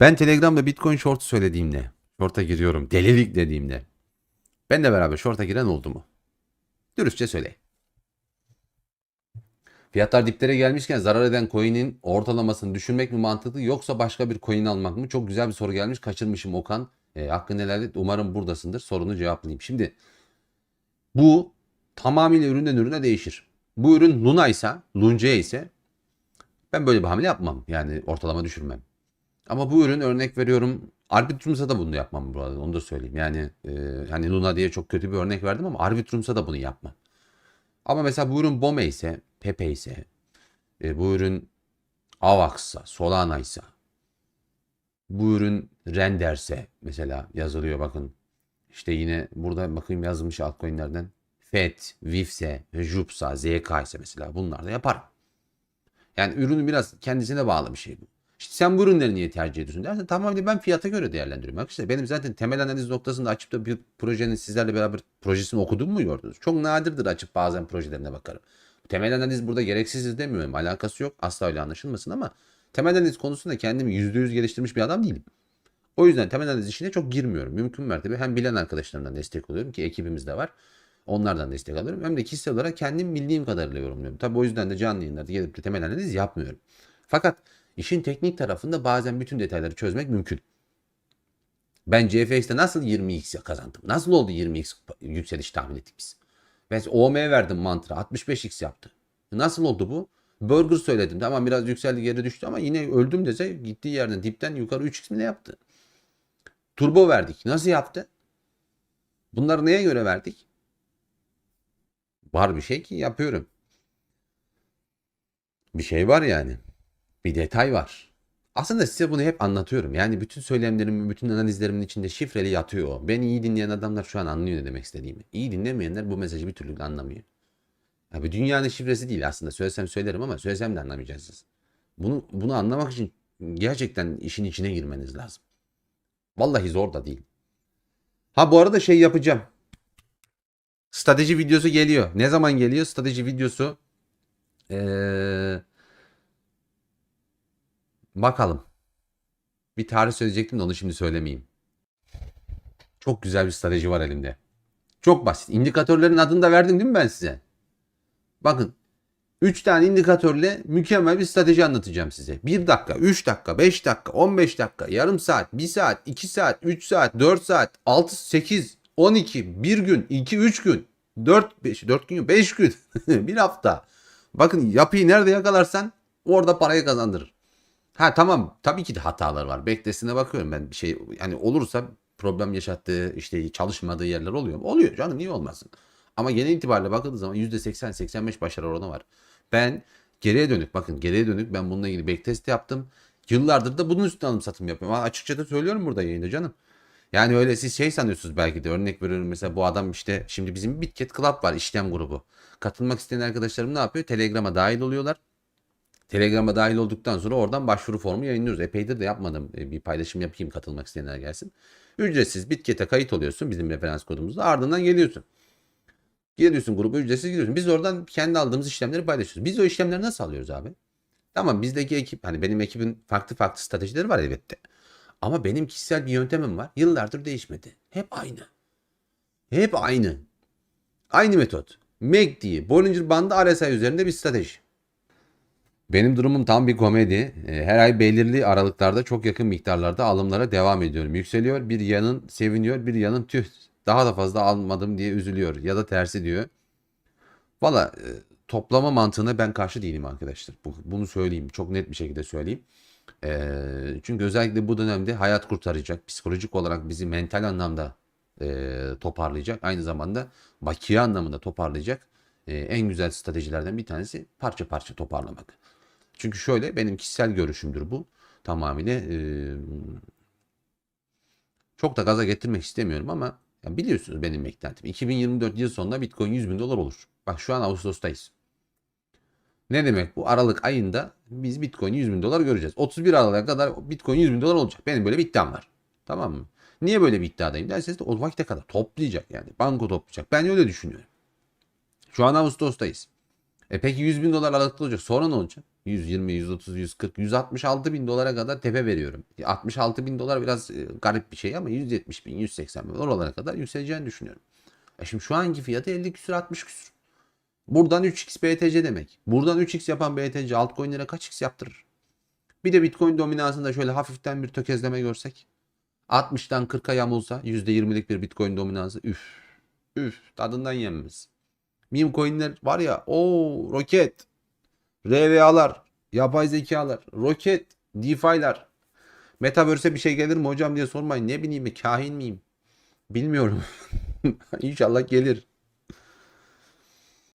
Ben Telegram'da Bitcoin short söylediğimde, short'a giriyorum, delilik dediğimde benle beraber short'a giren oldu mu? Dürüstçe söyle. Fiyatlar diplere gelmişken zarar eden coin'in ortalamasını düşürmek mi mantıklı yoksa başka bir coin almak mı? Çok güzel bir soru gelmiş. Kaçırmışım Okan. E, hakkın helal Umarım buradasındır. Sorunu cevaplayayım. Şimdi bu tamamıyla üründen ürüne değişir. Bu ürün Luna ise, Lunce ise ben böyle bir hamle yapmam. Yani ortalama düşürmem. Ama bu ürün örnek veriyorum Arbitrum'sa da bunu yapmam bu arada onu da söyleyeyim. Yani e, hani Luna diye çok kötü bir örnek verdim ama Arbitrum'sa da bunu yapmam. Ama mesela bu ürün Bome ise, Pepe ise, e, bu ürün Avax'sa, Solana ise, bu ürün Render'se mesela yazılıyor bakın. İşte yine burada bakayım yazılmış altcoin'lerden. FED, VIF'se, JUP'sa, ZK ise mesela bunlar da yaparım. Yani ürünün biraz kendisine bağlı bir şey bu. İşte sen bu ürünleri niye tercih ediyorsun dersen tamam ben fiyata göre değerlendiriyorum. İşte benim zaten temel analiz noktasında açıp da bir projenin sizlerle beraber projesini okudum mu gördünüz? Çok nadirdir açıp bazen projelerine bakarım. Temel analiz burada gereksiz demiyorum. Alakası yok. Asla öyle anlaşılmasın ama temel analiz konusunda kendimi %100 geliştirmiş bir adam değilim. O yüzden temel analiz işine çok girmiyorum. Mümkün mertebe hem bilen arkadaşlarımdan destek oluyorum ki ekibimiz de var. Onlardan destek alıyorum. Hem de kişisel olarak kendim bildiğim kadarıyla yorumluyorum. Tabii o yüzden de canlı yayınlarda gelip de temel analiz yapmıyorum. Fakat işin teknik tarafında bazen bütün detayları çözmek mümkün. Ben CFX'te nasıl 20x kazandım? Nasıl oldu 20x yükseliş tahmin ettik biz? Ben OM verdim mantra 65x yaptı. Nasıl oldu bu? Burger söyledim. Tamam biraz yükseldi geri düştü ama yine öldüm dese gittiği yerden dipten yukarı 3x mi ne yaptı? Turbo verdik. Nasıl yaptı? Bunları neye göre verdik? Var bir şey ki yapıyorum. Bir şey var yani. Bir detay var. Aslında size bunu hep anlatıyorum. Yani bütün söylemlerimin, bütün analizlerimin içinde şifreli yatıyor o. Beni iyi dinleyen adamlar şu an anlıyor ne demek istediğimi. İyi dinlemeyenler bu mesajı bir türlü anlamıyor. Ya bu dünyanın şifresi değil aslında. Söylesem söylerim ama söylesem de anlamayacaksınız. Bunu, bunu anlamak için gerçekten işin içine girmeniz lazım. Vallahi zor da değil. Ha bu arada şey yapacağım. Strateji videosu geliyor. Ne zaman geliyor? Strateji videosu. Ee, bakalım. Bir tarih söyleyecektim de onu şimdi söylemeyeyim. Çok güzel bir strateji var elimde. Çok basit. İndikatörlerin adını da verdim değil mi ben size? Bakın. 3 tane indikatörle mükemmel bir strateji anlatacağım size. 1 dakika, 3 dakika, 5 dakika, 15 dakika, yarım saat, 1 saat, 2 saat, 3 saat, 4 saat, 6, 8, 12, 1 gün, 2, 3 gün, 4, 5, 4 gün, 5 gün, bir hafta. Bakın yapıyı nerede yakalarsan orada parayı kazandırır. Ha tamam tabii ki de hatalar var. Backtest'ine bakıyorum ben bir şey yani olursa problem yaşattığı işte çalışmadığı yerler oluyor. Oluyor canım niye olmasın. Ama genel itibariyle bakıldığı zaman %80-85 başarı oranı var. Ben geriye dönük bakın geriye dönük ben bununla ilgili backtest yaptım. Yıllardır da bunun üstüne alım satım yapıyorum. Ha, açıkça da söylüyorum burada yayında canım. Yani öyle siz şey sanıyorsunuz belki de örnek veriyorum mesela bu adam işte şimdi bizim Bitget Club var işlem grubu. Katılmak isteyen arkadaşlarım ne yapıyor? Telegram'a dahil oluyorlar. Telegram'a dahil olduktan sonra oradan başvuru formu yayınlıyoruz. Epeydir de yapmadım. E, Bir paylaşım yapayım katılmak isteyenler gelsin. Ücretsiz Bitket'e kayıt oluyorsun bizim referans kodumuzla ardından geliyorsun. Geliyorsun gruba ücretsiz gidiyorsun. Biz oradan kendi aldığımız işlemleri paylaşıyoruz. Biz o işlemleri nasıl alıyoruz abi? Tamam bizdeki ekip hani benim ekibin farklı farklı stratejileri var elbette. Ama benim kişisel bir yöntemim var. Yıllardır değişmedi. Hep aynı. Hep aynı. Aynı metot. MACD, Bollinger Bandı RSI üzerinde bir strateji. Benim durumum tam bir komedi. E, Her ay belirli aralıklarda çok yakın miktarlarda alımlara devam ediyorum. Yükseliyor, bir yanın seviniyor, bir yanın tüh daha da fazla almadım diye üzülüyor ya da tersi diyor. Valla e, toplama mantığına ben karşı değilim arkadaşlar. Bu- Bunu söyleyeyim. Çok net bir şekilde söyleyeyim. E, çünkü özellikle bu dönemde hayat kurtaracak, psikolojik olarak bizi mental anlamda e, toparlayacak, aynı zamanda bakiye anlamında toparlayacak e, en güzel stratejilerden bir tanesi parça parça toparlamak. Çünkü şöyle benim kişisel görüşümdür bu. Tamamıyla e, çok da gaza getirmek istemiyorum ama ya biliyorsunuz benim beklentim. 2024 yıl sonunda Bitcoin 100 bin dolar olur. Bak şu an Ağustos'tayız. Ne demek bu? Aralık ayında biz Bitcoin 100 bin dolar göreceğiz. 31 Aralık'a kadar Bitcoin 100 bin dolar olacak. Benim böyle bir iddiam var. Tamam mı? Niye böyle bir iddiadayım derseniz de o vakte kadar toplayacak yani. Banko toplayacak. Ben öyle düşünüyorum. Şu an Ağustos'tayız. E peki 100 bin dolar aralıkta olacak. Sonra ne olacak? 120, 130, 140, 166 bin dolara kadar tepe veriyorum. 66 bin dolar biraz e, garip bir şey ama 170 bin, 180 bin oralara kadar yükseleceğini düşünüyorum. E şimdi şu anki fiyatı 50 küsür 60 küsür. Buradan 3x BTC demek. Buradan 3x yapan BTC altcoin'lere kaç x yaptırır? Bir de Bitcoin dominansında şöyle hafiften bir tökezleme görsek. 60'tan 40'a yamulsa %20'lik bir Bitcoin dominansı üf üf tadından yenmez. Meme coinler var ya o roket RVA'lar yapay zekalar roket DeFi'ler Metaverse'e bir şey gelir mi hocam diye sormayın. Ne bileyim kahin miyim? Bilmiyorum. İnşallah gelir.